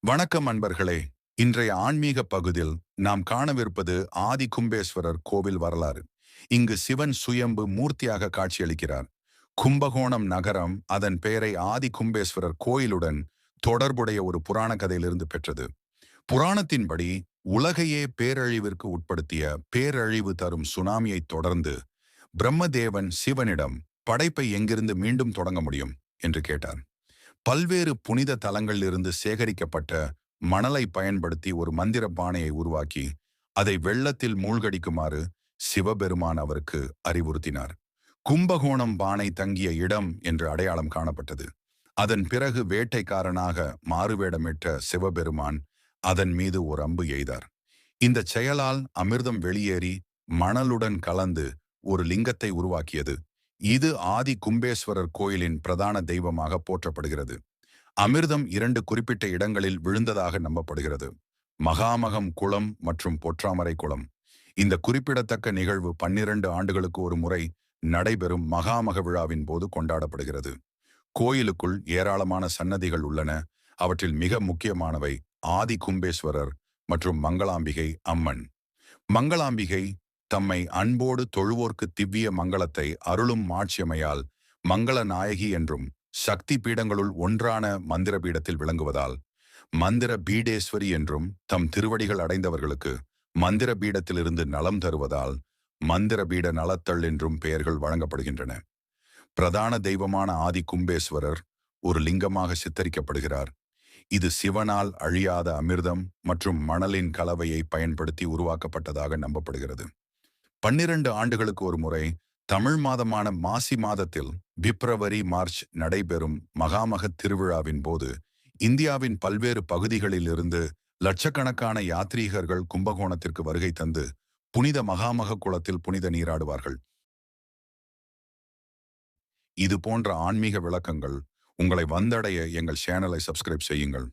வணக்கம் அன்பர்களே. இன்றைய ஆன்மீக பகுதியில் நாம் காணவிருப்பது ஆதி கும்பேஸ்வரர் கோவில் வரலாறு. இங்கு சிவன் சுயம்பு மூர்த்தியாக காட்சியளிக்கிறார். கும்பகோணம் நகரம் அதன் பெயரை ஆதி கும்பேஸ்வரர் கோயிலுடன் தொடர்புடைய ஒரு புராண கதையிலிருந்து பெற்றது. புராணத்தின்படி உலகையே பேரழிவிற்கு உட்படுத்திய பேரழிவு தரும் சுனாமியைத் தொடர்ந்து பிரம்மதேவன் சிவனிடம் படைப்பை எங்கிருந்து மீண்டும் தொடங்க முடியும்? என்று கேட்டார். பல்வேறு புனித தலங்களிலிருந்து சேகரிக்கப்பட்ட மணலை பயன்படுத்தி ஒரு மந்திர பானையை உருவாக்கி அதை வெள்ளத்தில் மூழ்கடிக்குமாறு சிவபெருமான் அவருக்கு அறிவுறுத்தினார். கும்பகோணம் பானை தங்கிய இடம் என்று அடையாளம் காணப்பட்டது. அதன் பிறகு வேட்டைக்காரனாக மாறுவேடமிட்ட சிவபெருமான் அதன் மீது ஒரு அம்பு எய்தார். இந்த செயலால் அமிர்தம் வெளியேறி மணலுடன் கலந்து ஒரு லிங்கத்தை உருவாக்கியது இது ஆதி கும்பேஸ்வரர் கோயிலின் பிரதான தெய்வமாக போற்றப்படுகிறது. அமிர்தம் இரண்டு குறிப்பிட்ட இடங்களில் விழுந்ததாக நம்பப்படுகிறது. மகாமகம் குளம் மற்றும் பொற்றாமரை குளம். இந்த குறிப்பிடத்தக்க நிகழ்வு பன்னிரண்டு ஆண்டுகளுக்கு ஒரு முறை நடைபெறும் மகாமக விழாவின் போது கொண்டாடப்படுகிறது. கோயிலுக்குள் ஏராளமான சன்னதிகள் உள்ளன. அவற்றில் மிக முக்கியமானவை ஆதி கும்பேஸ்வரர் மற்றும் மங்களாம்பிகை அம்மன். மங்களாம்பிகை தம்மை அன்போடு தொழுவோர்க்கு திவ்ய மங்களத்தை அருளும் மாட்சியமையால் மங்கள நாயகி என்றும் சக்தி பீடங்களுள் ஒன்றான மந்திர பீடத்தில் விளங்குவதால் மந்திர பீடேஸ்வரி என்றும் தம் திருவடிகள் அடைந்தவர்களுக்கு மந்திர பீடத்திலிருந்து நலம் தருவதால் மந்திர பீட நலத்தள் என்றும் பெயர்கள் வழங்கப்படுகின்றன. பிரதான தெய்வமான ஆதி கும்பேஸ்வரர் ஒரு லிங்கமாக சித்தரிக்கப்படுகிறார். இது சிவனால் அழியாத அமிர்தம் மற்றும் மணலின் கலவையை பயன்படுத்தி உருவாக்கப்பட்டதாக நம்பப்படுகிறது. பன்னிரண்டு ஆண்டுகளுக்கு ஒரு முறை தமிழ் மாதமான மாசி மாதத்தில் பிப்ரவரி மார்ச் நடைபெறும் மகாமக திருவிழாவின் போது இந்தியாவின் பல்வேறு பகுதிகளில் இருந்து லட்சக்கணக்கான யாத்ரீகர்கள் கும்பகோணத்திற்கு வருகை தந்து புனித மகாமக குளத்தில் புனித நீராடுவார்கள். இது போன்ற ஆன்மீக விளக்கங்கள் உங்களை வந்தடைய எங்கள் சேனலை சப்ஸ்கிரைப் செய்யுங்கள்.